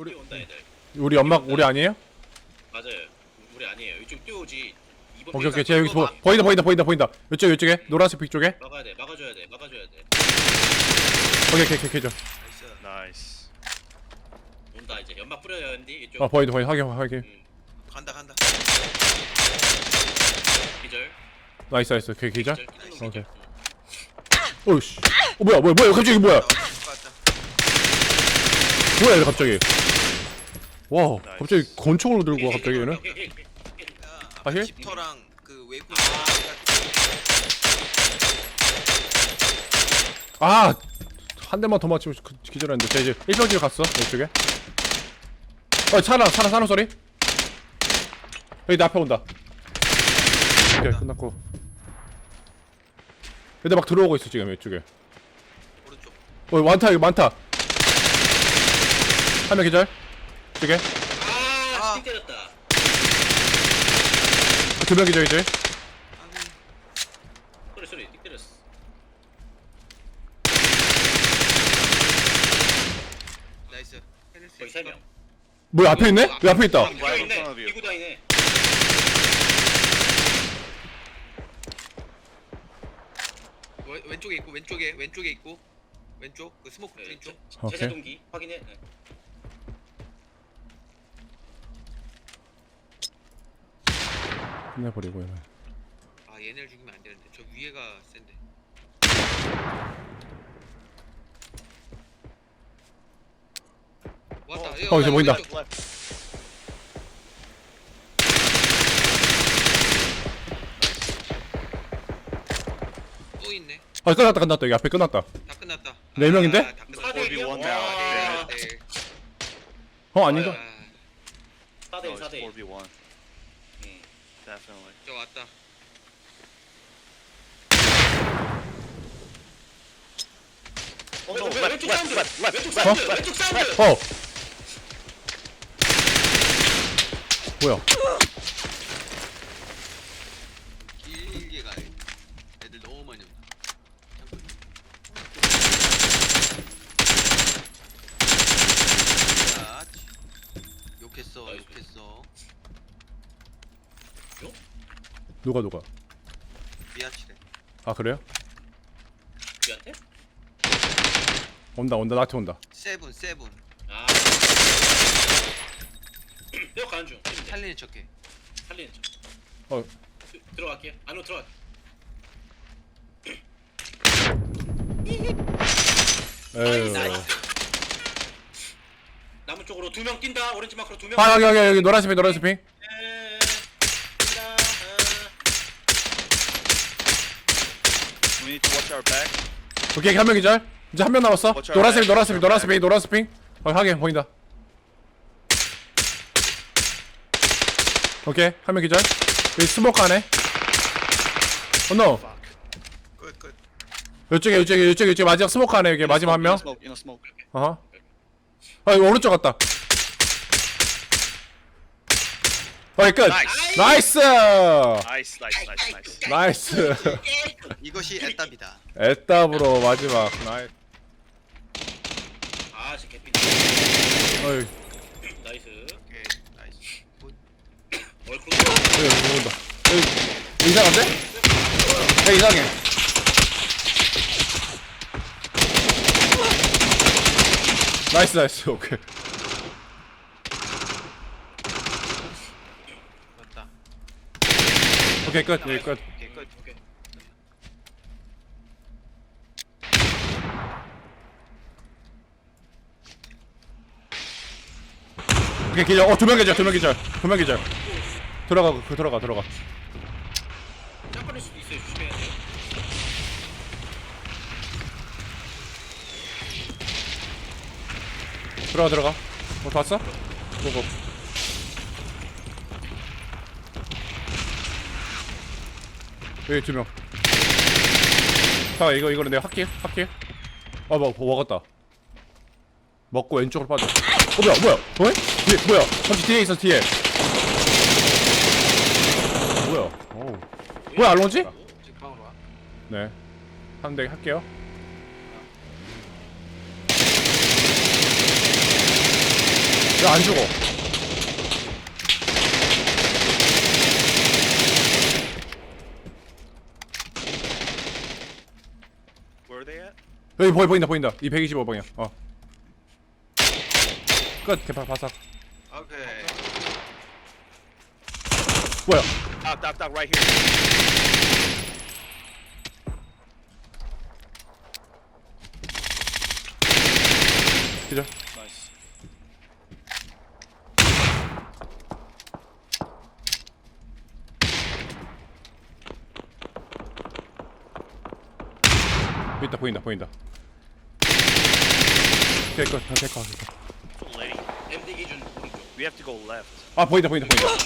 우리 뛰어온다 애들. 우리 연막 우리 아니에요? 맞아요. 우리 아니에요. 이쪽 뛰어오지. 이번 오케이 오케이. 핑 제가 여기 보, 막- 보인다 보인다 보인다 보인다. 이쪽 이쪽에? 노란색 빛 쪽에? 막아야 돼 막아줘야 돼 막아줘야 돼. 오케이 오케이 오케이 오케이 나이스. 나이스. 온다 이제. 연막 뿌려야 하는데 이쪽. 아 보인다 보인다. 확인 확인. 음, 간다 간다. 기절. 나이스 나이스. 오케이 기자 기절 오케이. 기절. 음. 오이씨. 어 뭐야 뭐야 뭐야. 갑자기 뭐야? 나왔다. 뭐야 얘 갑자기 와. 갑자기 권총으로 들고 와 갑자기 얘는? 아, 힐? 집터랑 그 외국 아! 한 대만 더 맞히고 그- 기절했는데. 쟤 이제 1평지로 갔어 이쪽에. 어 차나 차나 차나 소리. 여기 내 앞에 온다. 오케이 끝났고. 얘들 막 들어오고 있어 지금 이쪽에. 오른쪽. 어 많다 여기 많다 한 명 기절 이쪽에 아 아. 스틱 때렸다 두명 기절 이제 아니, 소리 소리 스틱 때렸어 나이스. 해낼 수 거기 있을까? 세명 뭐야 앞에 있네? 왜 앞에 있다 아, 있네 왼- 왼쪽에 있고 왼쪽에 왼쪽에 있고 왼쪽 그 스모크 네, 쪽. 제- 오케이. 제자 동기 확인해 네. 끝내버리고 얘는 아 얘네를 죽이면 안 되는데 저 위에가 센데. 왔다. 얘 어, 이제 보인다. 왼쪽. 또 있네. 아 끝났다 끝났다 여기 앞에 끝났다 다 끝났다. 네 명인데? 아, 다 끝났다. 사대 4v1 와. now. 네. 어 아닌가? 아, 4대1 No, it's 4대1 4v1. 음. Definitely. 저 왔다. 어, No, 왼- left, 왼쪽 left, 사운드 left, left, 왼쪽 left, 사운드 left, 왼쪽 사운드 어 뭐야 길게 가야 애들 너무 많이 온다. 자, 욕했어, 나이스. 욕했어. 누가 누가? 미아치래. 아 그래요? 우리한테? 온다 온다. 나한테 온다. 세븐, 세븐. 아. 뼈 가는 중. 살리는 살리는 척해. 살리는 중 어. 들- 들어갈게. 안으로 들어가. 에휴. 나이스. 나무 쪽으로 두 명 뛴다. 오렌지 마크로 두 명. 아 여기 여기 여기. 노란색 핑 노란색 핑 Back. 오케이 한 명 기절 이제 한 명 남았어 Watch our 노란색 back, 노란색 watch our 노란색. 핑 노란색 핑 어, 보인다 오케이 한 명 기절 여기 스모크 안에 Fuck. 끝, 끝. 이쪽에 이쪽에 이쪽에 이쪽에 마지막 스모크 안에 여기 마지막 한명 smoke, in a smoke. 어허 아 이거 오른쪽 갔다 오케이 끝. 나이스 nice, nice, nice. 나이스 이것이 애답이다. 애답으로 마지막. 나이스 아 진짜 개핀 어이. 나이스. 오케이, 나이스. 굿. 얼굴. 여기 누군다. 여기 이상한데? 야 이상해. 나이스 나이스 오케이 맞다. 오케이 끝. 여기 끝. 오케이, 끝. 오케이 오케이 기절. 어두 명 기절 두 명 기절. 두 명 기절. 들어가 그 들어가 들어가. 들어가 들어가. 어 봤어? 고고 여기 두명. 자 이거 이거는 내가 할게 할게 아 뭐, 먹었다. 먹고 왼쪽으로 빠져. 어 뭐야 뭐야? 어? 뒤에 뭐야? 잠시 뒤에 있어 뒤에. 뭐야? 어우. 뭐야 와. 네. 한대 할게요. 야 안 죽어 여기 보이 보인다 보인다. 이 125방이야 어끝. 개파 바삭. 오케이. 뭐야? Doc, doc, doc, right here. 기절. Nice. 보인다 보인다 보인다 개컷 개컷 송 레디. MD 기준 오른쪽. We have to go left. 아 보인다 보인다 보인다.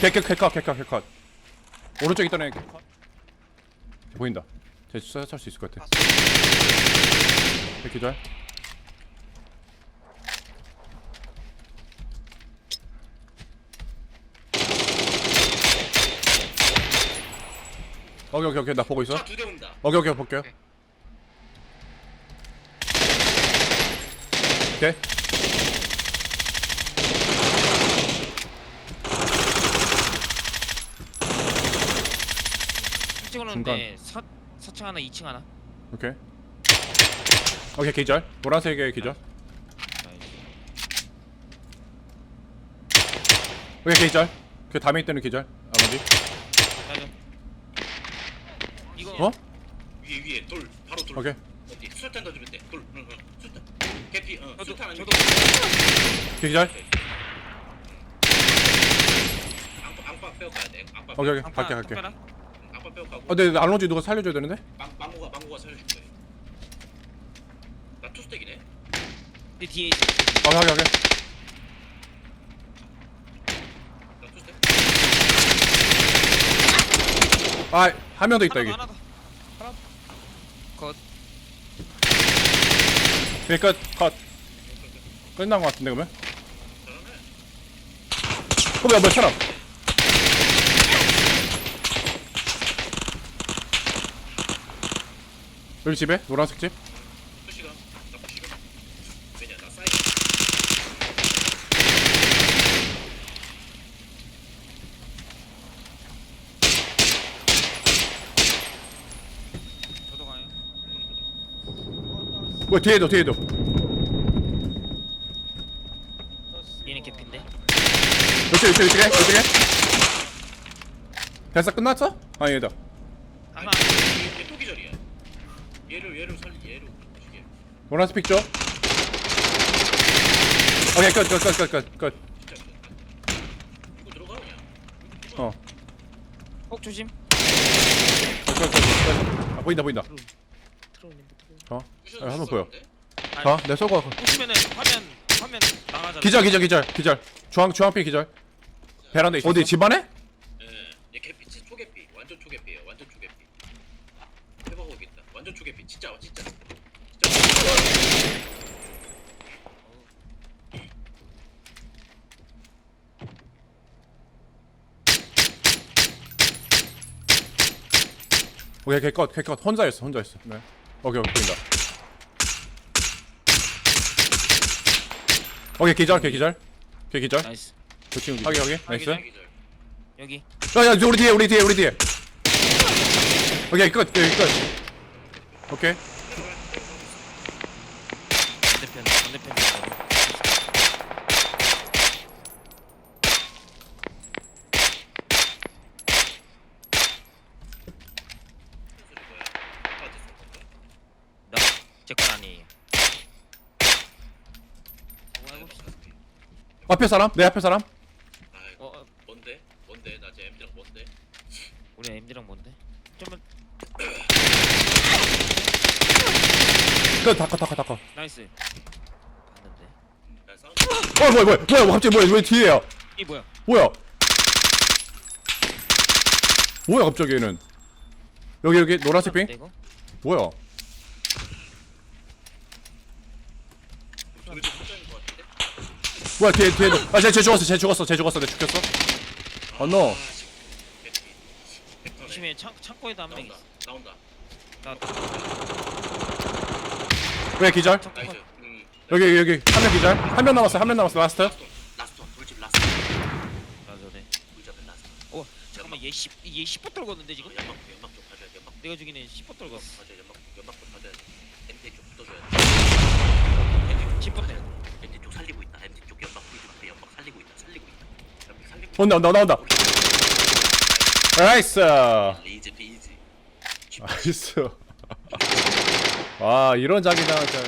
개컷 개컷 개컷 개컷. 오른쪽 있던 애 개컷. 보인다. 쟤 쏴찰 수 있을 것 같아. 개기절. 오케이 오케이 오케이. 나 보고 있어. 차 두 대 온다. 오케이 오케이 볼게요 오케이. 찍어놓는데 사 4층 하나 2층 하나. 오케이. 오케이 기절. 노란색의 기절. 오케이 기절. 그 다음에 있던 기절 나머지. 맞아 이거 어? 위에 위에 돌. 바로 돌. 오케이. 어디? 수탄 던지면 돼. 돌. 응, 응. 개피. 응. 저도 수탄 기절 빼고 가야 돼. 앙파. 오케이 오케이 방파 갈게 갈게 빼고 가고. 어 근데 알론지 누가 살려줘야 되는데? 망 망고가 망고가 살려줄 거야. 나 투스택이네. 내 뒤에 있어 오케이 오케이 오케이 나 투스택. 아한 명 더 있다 하나 여기 더, 하나 더 하나 1끝 컷 끝난 것 같은데 그러면? 어 뭐야 뭐야 사람 여기 집에? 노란색 집? 뭐야 뒤에도 뒤에도 얘는 개핀데 이쪽에 이쪽에 이쪽에 이쪽에 됐어 끝났어? 아 얘다 하나 얘, 얘또 기절이야. 얘를 얘를 살리 얘를 푸시게. 노란색 픽죠? 오케이 끝끝끝 끝끝끝 진짜 이거 들어가 그냥. 어 폭 조심 끝, 끝, 끝, 끝. 아 보인다 보인다 들어오는데 들어오는데 어? 아, 한번 있었는데? 어? 내 쏘고 보시면은 화면 화면 나가잖아 기절 기절 기절 기절 주황 주황빛 기절 베란다 있어 어디 집 안에? 예. 얘 개피 치- 초개피 완전 초개피예요. 완전 초개피. 해보고 있다. 완전 초개피 진짜 진짜. 진짜. 오케이 개컷 개컷 혼자였어 혼자였어 네 오케이 오케이 보인다. 오케이 기절 개 기절. 개 기절. 나이스. 그 친구 여기 여기 나이스. 여기. 야야 우리 뒤에 우리 뒤에 우리 뒤에. 오케이 끝 여기 끝. 오케이 반대편 반대편 소리 뭐야? 아파트 쏜 건가? 나 제건 아니에요 뭐 해봅시다 앞에 사람? 내 앞에 사람? 어, 어. 뭔데? 뭔데? 나제 MD랑 뭔데? 우리 MD랑 뭔데? 좀만 끝 닦아 닦아 닦아 나이스. 봤는데. 난 사운드 어 뭐야 뭐야 뭐야 갑자기 뭐야 왜 뒤에야 이 뭐야? 뭐야? 뭐야 갑자기 얘는? 여기 여기 노란색 빙 이거? 뭐야 저기 좀 혼자인 것 같은데? 뭐야 뒤에 뒤에. 아쟤 쟤 죽었어 쟤 죽었어 쟤 죽었어. 내 죽였어. 어 노. 아. 조심해. 창, 창고에도 한명 나온다. 있어. 나온다. 나 왜 기절? 나이스. 음. 여기 여기 한 명 기절. 한 명 남았어 한 명 남았어 라스트. 라스트 라스트 돌집 라스트 나전에 돌잡은 라스트 어 잠깐만. 얘 10, 얘 10호 떨궜는데 지금? 연막 연막 좀돼 연막. 내가 죽인 애 10호 떨궜어. 봐줘야 연막 연막 좀 봐줘야 돼. MT 쪽 붙어줘야 돼. MT 쪽 10호 때 MT 쪽 살리고 있다 MT 쪽 연막 보이지 마 연막 살리고 있다 살리고 살리고 있다 온다 온다. 나온다 나이스 나이스. 와 이런 자기장 진짜